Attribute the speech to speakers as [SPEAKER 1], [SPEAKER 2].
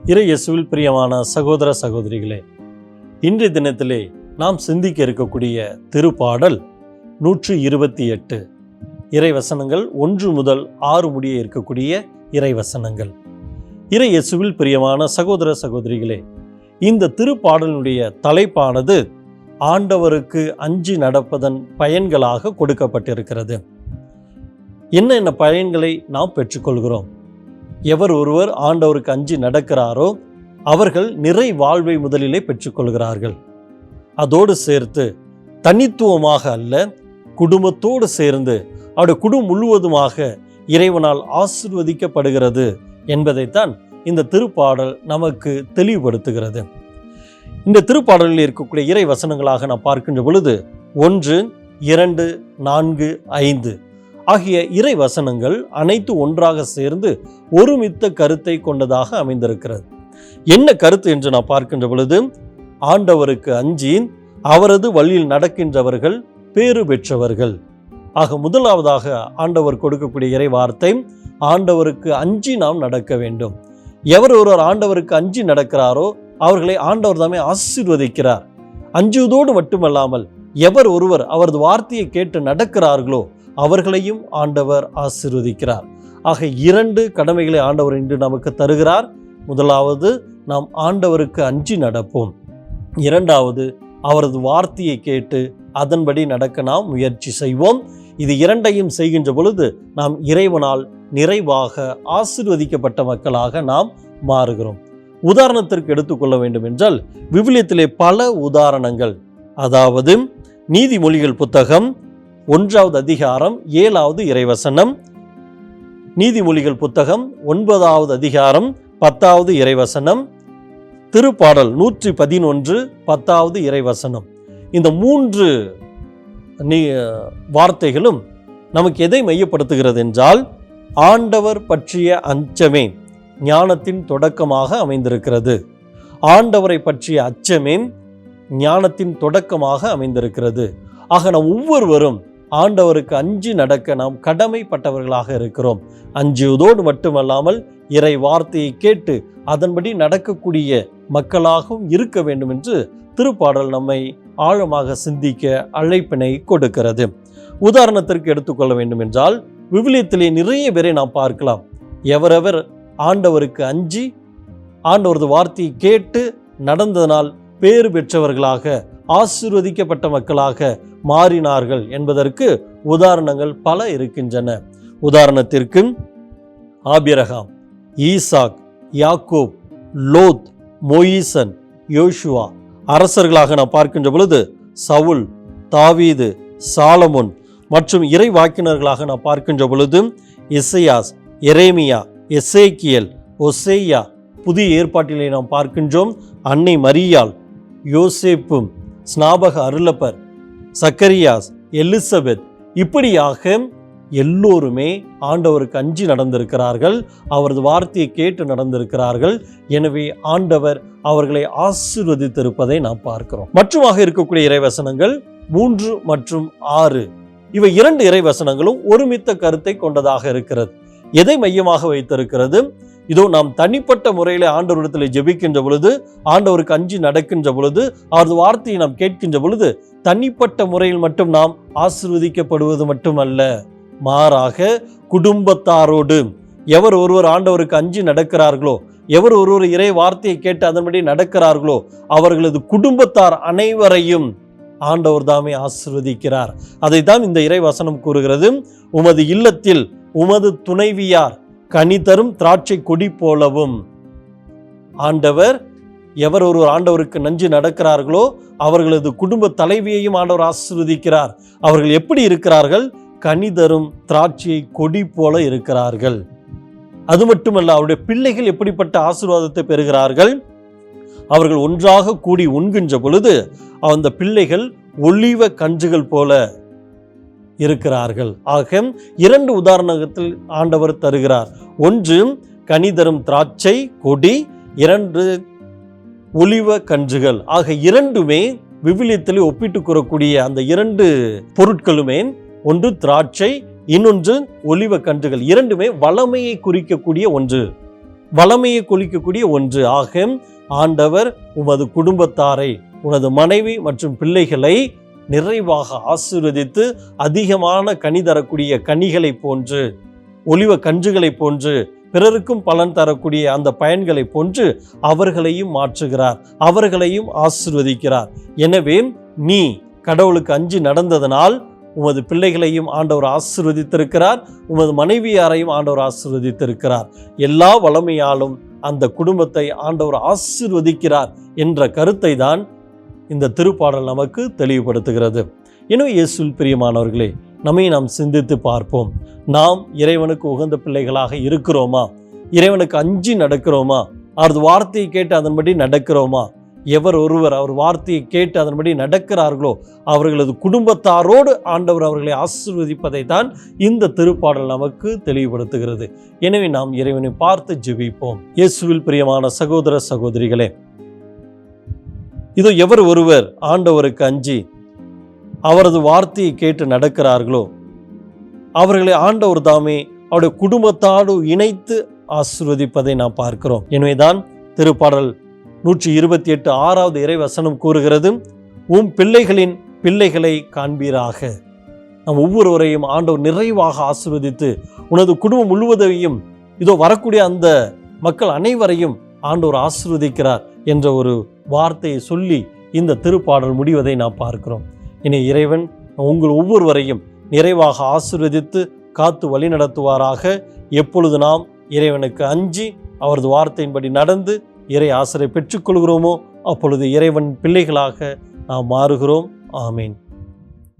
[SPEAKER 1] இறை இயேசுவில் பிரியமான சகோதர சகோதரிகளே இன்றைய தினத்திலே நாம் சிந்திக்க இருக்கக்கூடிய திருப்பாடல் நூற்று இருபத்தி எட்டு. இறைவசனங்கள் ஒன்று முதல் ஆறு முடிய இருக்கக்கூடிய இறைவசனங்கள். இறை இயேசுவில் பிரியமான சகோதர சகோதரிகளே இந்த திருப்பாடலினுடைய தலைப்பானது ஆண்டவருக்கு அஞ்சு நடப்பதன் பயன்களாக கொடுக்கப்பட்டிருக்கிறது. என்னென்ன பயன்களை நாம் பெற்றுக்கொள்கிறோம்? எவர் ஒருவர் ஆண்டவருக்கு அஞ்சி நடக்கிறாரோ அவர்கள் நிறை வாழ்வை முதலிலே பெற்றுக்கொள்கிறார்கள். அதோடு சேர்த்து தனித்துவமாக அல்ல குடும்பத்தோடு சேர்ந்து அவருடைய குடும்பம் முழுவதுமாக இறைவனால் ஆசிர்வதிக்கப்படுகிறது என்பதைத்தான் இந்த திருப்பாடல் நமக்கு தெளிவுபடுத்துகிறது. இந்த திருப்பாடலில் இருக்கக்கூடிய இறை வசனங்களாக நாம் பார்க்கின்ற பொழுது ஒன்று இரண்டு நான்கு ஐந்து. ஆகிய இறை வசனங்கள் அனைத்து ஒன்றாக சேர்ந்து ஒருமித்த கருத்தை கொண்டதாக அமைந்திருக்கிறது. என்ன கருத்து என்று நான் பார்க்கின்ற பொழுது ஆண்டவருக்கு அஞ்சி அவரது வழியில் நடக்கின்றவர்கள் பேறு பெற்றவர்கள். ஆக முதலாவதாக ஆண்டவர் கொடுக்கக்கூடிய இறை வார்த்தை ஆண்டவருக்கு அஞ்சி நாம் நடக்க வேண்டும். எவர் ஒருவர் ஆண்டவருக்கு அஞ்சி நடக்கிறாரோ அவர்களை ஆண்டவர் தாமே ஆசீர்வதிக்கிறார். அஞ்சுவதோடு மட்டுமல்லாமல் எவர் ஒருவர் அவரது வார்த்தையை கேட்டு நடக்கிறார்களோ அவர்களையும் ஆண்டவர் ஆசிர்வதிக்கிறார். ஆக இரண்டு கடமைகளை ஆண்டவர் இன்று நமக்கு தருகிறார். முதலாவது நாம் ஆண்டவருக்கு அஞ்சி நடப்போம். இரண்டாவது அவரது வார்த்தையை கேட்டு அதன்படி நடக்க நாம் முயற்சி செய்வோம். இது இரண்டையும் செய்கின்ற பொழுது நாம் இறைவனால் நிறைவாக ஆசிர்வதிக்கப்பட்ட மக்களாக நாம் மாறுகிறோம். உதாரணத்திற்கு எடுத்துக்கொள்ள வேண்டும் என்றால் விவிலியத்திலே பல உதாரணங்கள். அதாவது நீதிமொழிகள் புத்தகம் ஒன்றாவது அதிகாரம் ஏழாவது இறைவசனம். நீதிமொழிகள் புத்தகம் ஒன்பதாவது அதிகாரம் பத்தாவது இறைவசனம். திருப்பாடல் நூற்றி பதினொன்று பத்தாவது இறைவசனம். இந்த மூன்று நீ வார்த்தைகளும் நமக்கு எதை மையப்படுத்துகிறது என்றால் ஆண்டவர் பற்றிய அச்சமே ஞானத்தின் தொடக்கமாக அமைந்திருக்கிறது. ஆண்டவரை பற்றிய அச்சமே ஞானத்தின் தொடக்கமாக அமைந்திருக்கிறது. ஆக நம் ஒவ்வொருவரும் ஆண்டவருக்கு அஞ்சு நடக்க நாம் கடமைப்பட்டவர்களாக இருக்கிறோம். அஞ்சுவதோடு மட்டுமல்லாமல் இறை வார்த்தையை கேட்டு அதன்படி நடக்கக்கூடிய மக்களாகவும் இருக்க வேண்டும் என்று திருப்பாடல் நம்மை ஆழமாக சிந்திக்க அழைப்பினை கொடுக்கிறது. உதாரணத்திற்கு எடுத்துக்கொள்ள வேண்டும் என்றால் விவிலியத்திலே நிறைய பேரை நாம் பார்க்கலாம். எவரெவர் ஆண்டவருக்கு அஞ்சி ஆண்டவரது வார்த்தையை கேட்டு நடந்ததனால் பேறு பெற்றவர்களாக ஆசிர்வதிக்கப்பட்ட மக்களாக மாறினார்கள் என்பதற்கு உதாரணங்கள் பல இருக்கின்றன. உதாரணத்திற்கு ஆபிரகாம் ஈசாக் யாக்கோப் லோத் மொயீசன் யோஷுவா அரசர்களாக நாம் பார்க்கின்ற பொழுது சவுல் தாவீது சாலமுன் மற்றும் இறை வாக்கினர்களாக நாம் பார்க்கின்ற பொழுது இசையாஸ் எரேமியா எசேக்கியல் ஒசேயா புதிய ஏற்பாட்டிலே நாம் பார்க்கின்றோம். அன்னை மரியாள் யோசேப்பும் ஸ்நாபக அருளப்பர் சக்கரியாஸ் எலிசபெத் இப்படியாக எல்லோருமே ஆண்டவருக்கு அஞ்சி நடந்திருக்கிறார்கள் அவரது வார்த்தையை கேட்டு நடந்திருக்கிறார்கள். எனவே ஆண்டவர் அவர்களை ஆசிர்வதித்திருப்பதை நாம் பார்க்கிறோம். மற்றுமாக இருக்கக்கூடிய இறைவசனங்கள் மூன்று மற்றும் ஆறு. இவை இரண்டு இறைவசனங்களும் ஒருமித்த கருத்தை கொண்டதாக இருக்கிறது. எதை மையமாக வைத்திருக்கிறது? இதோ நாம் தனிப்பட்ட முறையில் ஆண்டவரிடத்தில் ஜெபிக்கின்ற பொழுது ஆண்டவருக்கு அஞ்சு நடக்கின்ற பொழுது அவரது வார்த்தையை நாம் கேட்கின்ற பொழுது தனிப்பட்ட முறையில் மட்டும் நாம் ஆசிர்வதிக்கப்படுவது மட்டுமல்ல. மாறாக குடும்பத்தாரோடு எவர் ஒருவர் ஆண்டவருக்கு அஞ்சு நடக்கிறார்களோ எவர் ஒருவர் இறை வார்த்தையை கேட்டு அதன்படி நடக்கிறார்களோ அவர்களது குடும்பத்தார் அனைவரையும் ஆண்டவர் தாமே ஆசிர்வதிக்கிறார். அதைத்தான் இந்த இறை வசனம் கூறுகிறது. உமது இல்லத்தில் உமது துணைவியார் கனி தரும் திராட்சை கொடி போலவும். ஆண்டவர் எவர் ஒருவர் ஆண்டவருக்கு நஞ்சு நடக்கிறார்களோ அவர்களது குடும்ப தலைவியையும் ஆண்டவர் ஆசிர்வதிக்கிறார். அவர்கள் எப்படி இருக்கிறார்கள்? கனி தரும் திராட்சையை கொடி போல இருக்கிறார்கள். அது மட்டுமல்ல அவருடைய பிள்ளைகள் எப்படிப்பட்ட ஆசீர்வாதத்தை பெறுகிறார்கள்? அவர்கள் ஒன்றாக கூடி உண்கின்ற பொழுது அந்த பிள்ளைகள் ஒளிவ கன்றுகள் போல இருக்கிறார்கள். ஆக இரண்டு உதாரணத்தில் ஆண்டவர் தருகிறார். ஒன்று கனிதரும் திராட்சை கொடி இரண்டு ஒளிவ கன்றுகள். ஆக இரண்டுமே விவிலியத்தில் ஒப்பிட்டு கூறக்கூடிய அந்த இரண்டு பொருட்களுமே ஒன்று திராட்சை இன்னொன்று ஒளிவ கன்றுகள். இரண்டுமே வளமையை குறிக்கக்கூடிய ஒன்று. வளமையை குறிக்கக்கூடிய ஒன்று. ஆக ஆண்டவர் உமது குடும்பத்தாரை உனது மனைவி மற்றும் பிள்ளைகளை நிறைவாக ஆசீர்வதித்து அதிகமான கனி தரக்கூடிய கனிகளைப் போன்று ஒளிவ கன்றுகளைப் போன்று பிறருக்கும் பலன் தரக்கூடிய அந்த பயன்களைப் போன்று அவர்களையும் மாற்றுகிறார் அவர்களையும் ஆசிர்வதிக்கிறார். எனவே நீ கடவுளுக்கு அஞ்சு நடந்ததனால் உமது பிள்ளைகளையும் ஆண்டவர் ஆசிர்வதித்திருக்கிறார் உமது மனைவியாரையும் ஆண்டவர் ஆசிர்வதித்திருக்கிறார். எல்லா வளமையாலும் அந்த குடும்பத்தை ஆண்டவர் ஆசிர்வதிக்கிறார் என்ற கருத்தை தான் இந்த திருப்பாடல் நமக்கு தெளிவுபடுத்துகிறது. எனவே இயேசுவில் பிரியமானவர்களே நம்மை நாம் சிந்தித்து பார்ப்போம். நாம் இறைவனுக்கு உகந்த பிள்ளைகளாக இருக்கிறோமா? இறைவனுக்கு அஞ்சி நடக்கிறோமா? அவரது வார்த்தையை கேட்டு அதன்படி நடக்கிறோமா? எவர் ஒருவர் அவர் வார்த்தையை கேட்டு அதன்படி நடக்கிறார்களோ அவர்களது குடும்பத்தாரோடு ஆண்டவர் அவர்களை ஆசிர்வதிப்பதை தான் இந்த திருப்பாடல் நமக்கு தெளிவுபடுத்துகிறது. எனவே நாம் இறைவனை பார்த்து ஜெபிப்போம். இயேசுவில் பிரியமான சகோதர சகோதரிகளே இதோ எவர் ஒருவர் ஆண்டவருக்கு அஞ்சி அவரது வார்த்தையை கேட்டு நடக்கிறார்களோ அவர்களை ஆண்டவர் தாமே அவருடைய குடும்பத்தாடு இணைத்து ஆசிர்வதிப்பதை நாம் பார்க்கிறோம். எனவேதான் திருப்பாடல் நூற்றி இருபத்தி எட்டு ஆறாவது இறைவசனம் கூறுகிறது உம் பிள்ளைகளின் பிள்ளைகளை காண்பீராக. நம் ஒவ்வொருவரையும் ஆண்டவர் நிறைவாக ஆசிர்வதித்து உனது குடும்பம் முழுவதையும் இதோ வரக்கூடிய அந்த மக்கள் அனைவரையும் ஆண்டவர் ஆசிர்வதிக்கிறார். என்ற ஒரு வார்த்தையை சொல்லி இந்த திருப்பாடல் முடிவதை நாம் பார்க்கிறோம். இனி இறைவன் உங்கள் ஒவ்வொருவரையும் நிறைவாக ஆசிர்வதித்து காத்து வழி நடத்துவாராக. எப்பொழுது நாம் இறைவனுக்கு அஞ்சி அவரது வார்த்தையின்படி நடந்து இறை ஆசிரை பெற்றுக்கொள்கிறோமோ அப்பொழுது இறைவன் பிள்ளைகளாக நாம் மாறுகிறோம். ஆமீன்.